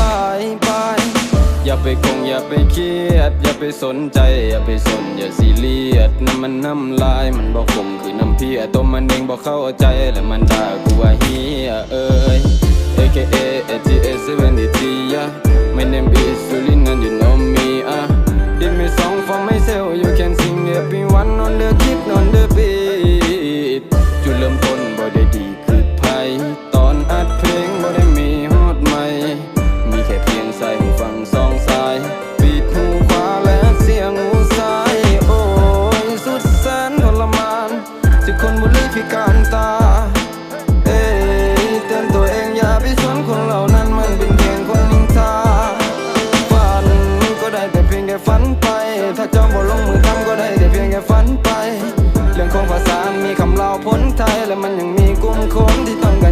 บายบายอย่าไปคงอย่าไปเครียด อย่าไปสนใจ อย่าไปสน อย่าซีเรียสน้ำมันน้ำลายมันบอกผมคือน้ำเพียตัวมันเองบอกเข้าใจและมันด่ากูว่าเฮียเอ้ย AKA ATS 73 yeah My name is ุลีพิการตา เอ้ยเตือนตัวเองอย่าไปสนคนเหล่านั้นมันเป็นเพียงคนนิ่งตาฝันก็ได้แต่เพียงแค่ฝันไป ถ้าเจ้าบ่ลงมือทำก็ได้แต่เพียงแค่ฝันไป เรื่องของภาษามีคำเล่าพ้นไทยและมันยังมีกลุ่มคนที่ต้องการ